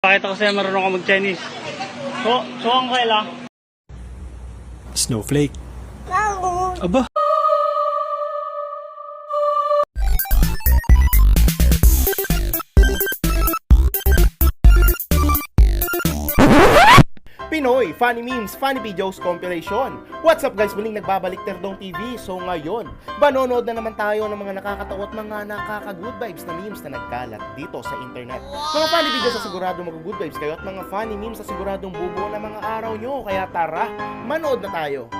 Pakita ko sa'yo marunong ka mag-Chinese. So, so ang kaila. Snowflake. Aba. Pinoy Funny Memes, Funny Videos Compilation. What's up guys? Muling nagbabalik Terdong TV. So ngayon, manonood na naman tayo ng mga nakakatawa at mga nakaka-good vibes na memes na nagkalat dito sa internet. Mga funny videos sa sigurado mag-good vibes kayo at mga funny memes sa siguradong bubuo na mga araw nyo. Kaya tara, manood na tayo.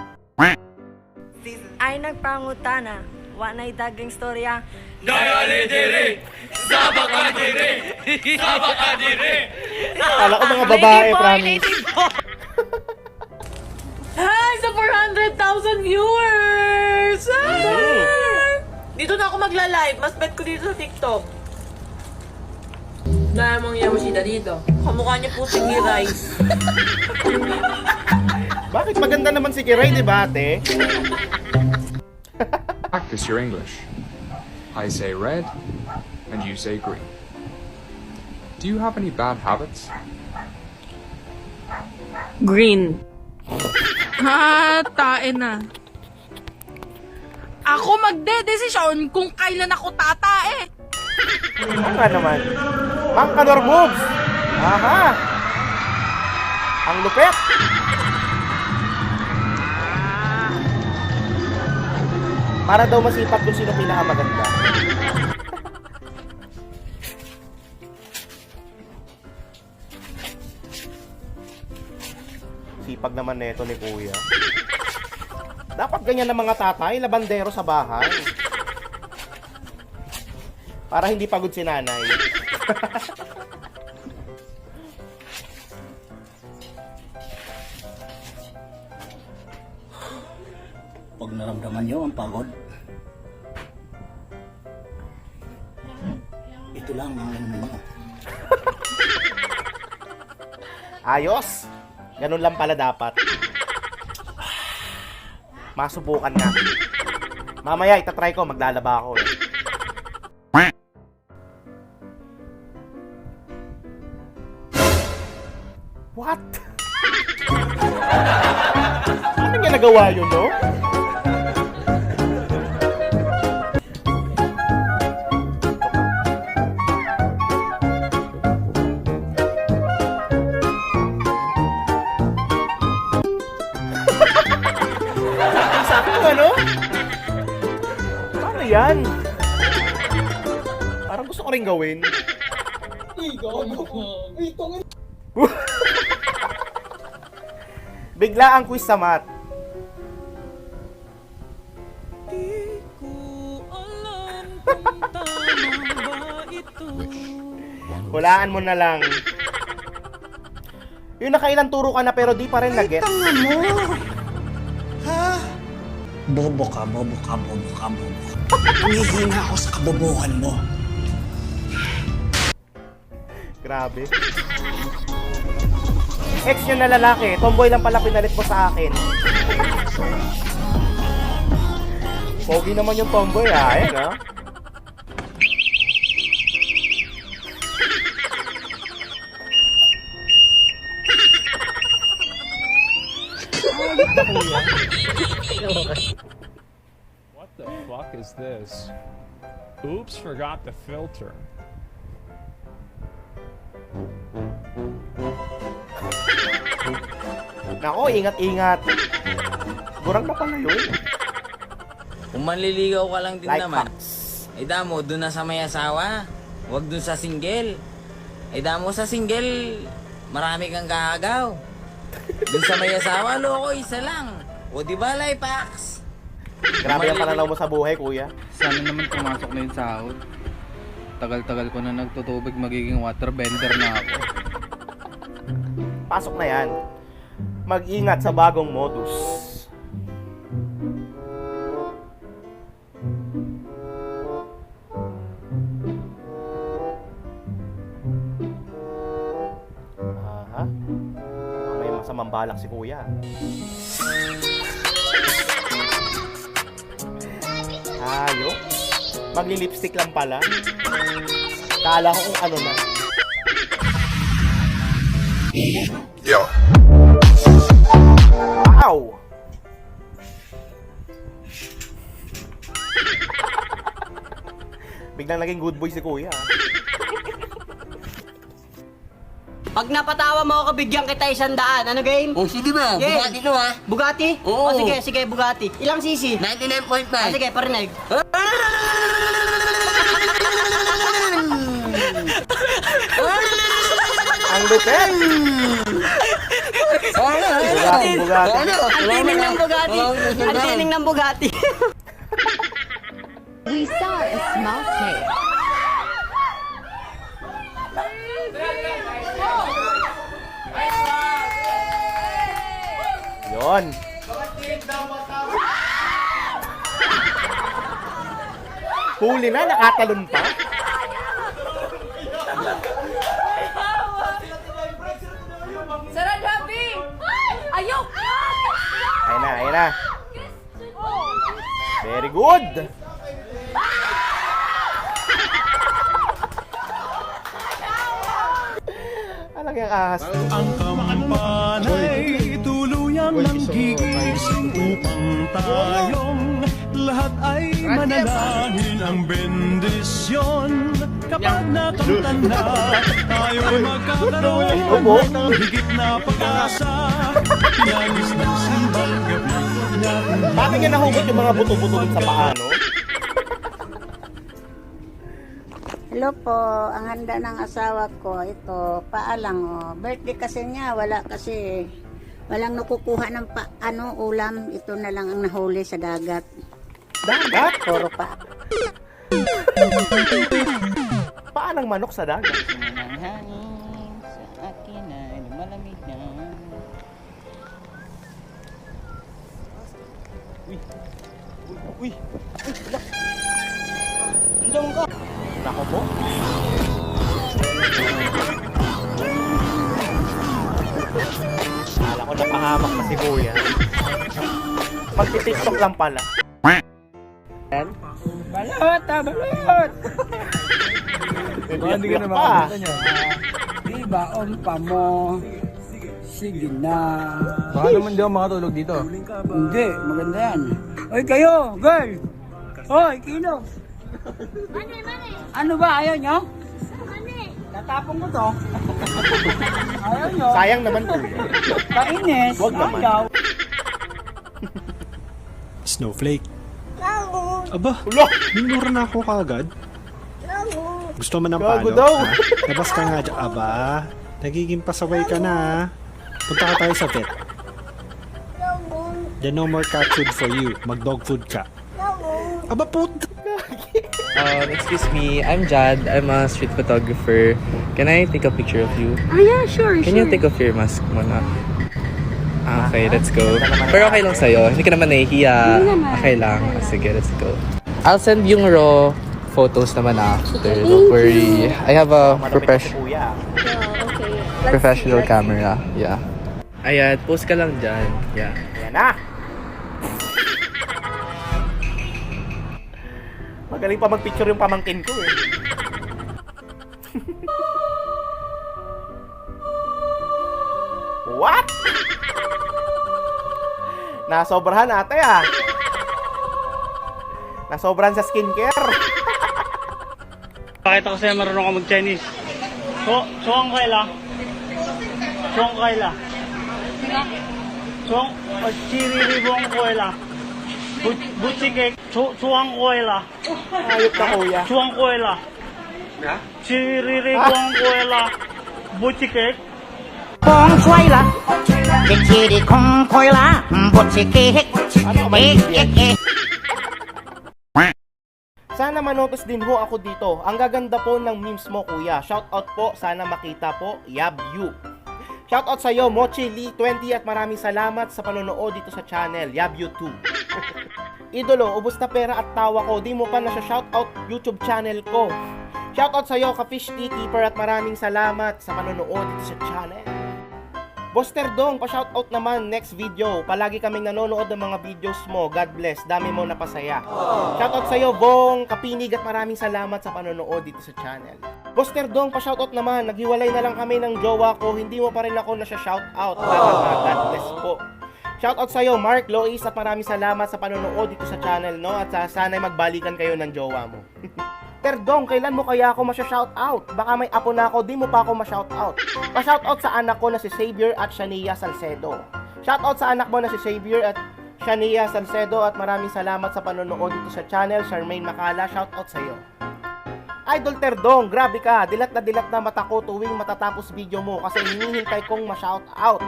ay nagpangutana. Wa na'y dagang storya. Kala ko mga babae, promise. Hi sa 400,000 viewers! Ah! Dito na ako magla-live. Mas bet ko dito sa TikTok. Dahil mong Yamashita dito. Kamukha niya po si Kiray. Bakit maganda naman si Kiray, di ba ate? Practice your English. I say red, and you say green. Do you have any bad habits? Green. Ha, tae na. Ako magde-desisyon kung kailan ako tatae. Ano ka naman? Mang Kanor moves! Aha! Ang lupet! Para daw masipat kung sino pinakamaganda. Sipag naman neto ni Kuya. Dapat ganyan ng mga tatay, labandero sa bahay. Para hindi pagod si nanay. Pag naramdaman nyo ang pagod, ito lang ang ano nyo. Ayos! Ganun lang pala dapat. Masubukan nga. Mamaya itatry ko, maglalaba ako eh. What? Ano niya nagawa yun, no? Yan? Parang gusto ko rin gawin. Bigla ang quiz sa mat. Hulaan mo na lang. Yung nakailang turo ka na pero di pa rin nag-get. Bobo ka, bobo ka, bobo ka, bobo ka. Humihina ako sa kabobohan mo. Grabe. Ex niya na lalaki, tomboy lang pala pinalit mo sa akin. Pogi naman yung tomboy ah, ayan ah. What the fuck is this? Oops, forgot the filter. Nako, ingat-ingat. Burang na pala yun. Kung manliligaw ka lang din Like naman, facts. ay damo, doon na sa may asawa. Huwag doon sa single. Ay damo sa single, marami kang gagaw. Doon sa may asawa, loko, isa lang. O di ba, Lipax? Grabe ang pananaw mo sa buhay, kuya. Sana naman pumasok na yung sahod. Tagal-tagal ko na nagtutubig, magiging waterbender na ako. Pasok na yan. Mag-ingat sa bagong modus. Balak si kuya. Ayo. Magli-lipstick lang pala. Kala ko kung ano na. Wow! Biglang naging good boy si kuya. Pag napatawa mo ako, bigyan kita isang daan. Ano game? Oh, sige ba? Game. Bugatti to ha. Bugatti? Oo. O sige, sige, Bugatti. Ilang sisi? 99.5. Ah, sige, parinig. Ang lupet! Bugatti, Bugatti. Ang tining ng Bugatti. Ang tining ng Bugatti. We saw a small snake. Yon. Huli na, nakatalon pa. Sarad happy! Ayok! Ayun na, ayun na. Very good. Alang yung ahas. Ang kampanay tuluyan ng gigising upang tayong lahat ay manalangin ang bendisyon. Kapag nakamtan na tayo magkakaroon ng higit na pag-asa. Pinagis ng simbang gabi Bakit nga nahugot yung mga buto-buto sa paa, Hello po, ang handa ng asawa ko, ito, paalang oh. Birthday kasi niya, wala kasi, walang nakukuha ng pa, ano, ulam. Ito na lang ang nahuli sa dagat. Dagat? Puro pa. Paanang manok sa dagat? Ang hangin sa akin ay lumalamig na. Uy! Andiyan ka! Nako po. Kala ko napahamak pa si kuya. Pagti-tiktok lang pala. Balot, ah, balot! Hindi ka na makakita niya. Di ba, umpa mo? Sige na. Baka naman di ako makatulog dito. Hindi, maganda yan. Oy, kayo, girl! Hoy, kino! Ano ba, ayaw nyo? Natapong ko to. ayaw nyo? Sayang naman kuya. Kainis, Wag naman. ayaw. Snowflake. Aba, Ulo! minura na ako kagad. Gusto mo ng palo? daw. ha? Labas ka nga dyan. Aba, nagiging pasaway ka na. Punta ka tayo sa vet. Then no more cat food for you. Mag-dog food ka. Aba, put! Um, excuse me, I'm Jad. I'm a street photographer. Can I take a picture of you? Ah, yeah, sure, Can you take off your mask muna? Ah, okay, let's go. Pero okay lang sa'yo. Hindi ka naman nahihiya. Okay lang. Ah, Sige, let's go. I'll send yung raw photos naman after. Don't worry. I have a professional kuya. professional camera. Yeah. Ayan, post ka lang dyan. Yeah. Ayan na! Magaling pa magpicture yung pamangkin ko eh. What? Nasobrahan ate ah. Nasobrahan sa skincare. Pakita ko sa'yo marunong ka mag-Chinese. So, kaila. Suwang kaila. Suwang, uh, chiriribong kuela. Butsi cake. Su, suwang Buching egg. Chu chuang oil ah. Ayot ka kuya. Chuang oil ah. Ha? Chiriri kuang oil ah. Buching egg. Kong choy la. Chiriri kong koy la. Buching egg. Ano ba yun? Sana manotos din ho ako dito. Ang gaganda po ng memes mo kuya. Shout out po. Sana makita po. Yab you. Shout out sa iyo Mochi Lee 20 at maraming salamat sa panonood dito sa channel Yab You 2. Idolo, ubos na pera at tawa ko. Di mo pa na siya shout out YouTube channel ko. Shout out sa iyo, Kafish Tea Keeper at maraming salamat sa panonood dito sa channel. Boster Dong, pa-shoutout naman next video. Palagi kaming nanonood ng mga videos mo. God bless. Dami mo napasaya. Shoutout sa'yo, Bong, Kapinig at maraming salamat sa panonood dito sa channel. Boss Terdong, pa-shoutout naman. Naghiwalay na lang kami ng jowa ko. Hindi mo pa rin ako na shoutout. Talaga, God bless po. Shoutout sa'yo, Mark, Lois, at maraming salamat sa panonood dito sa channel, no? At sa sana'y magbalikan kayo ng jowa mo. Terdong, kailan mo kaya ako masya-shoutout? Baka may apo na ako, di mo pa ako ma-shoutout. Pa-shoutout sa anak ko na si Xavier at Shania Salcedo. Shoutout sa anak mo na si Xavier at Shania Salcedo at maraming salamat sa panonood dito sa channel. Charmaine Makala, shoutout sa'yo. Idol Terdong, grabe ka. Dilat na dilat na mata ko tuwing matatapos video mo kasi hinihintay kong ma-shout out.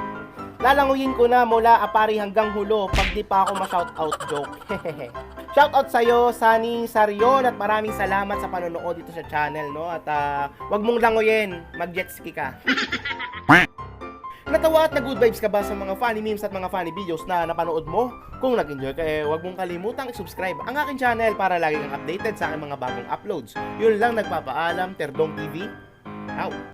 Lalanguyin ko na mula apari hanggang hulo pag di pa ako ma-shout out joke. shout out sa'yo, Sunny Sarion at maraming salamat sa panonood dito sa channel, no? At ah, wag mong languyin, mag-jet ski ka. Natawa at na-good vibes ka ba sa mga funny memes at mga funny videos na napanood mo? Kung nag-enjoy ka, eh, huwag mong kalimutang i-subscribe ang aking channel para lagi kang updated sa aking mga bagong uploads. Yun lang nagpapaalam, Terdong TV. Out!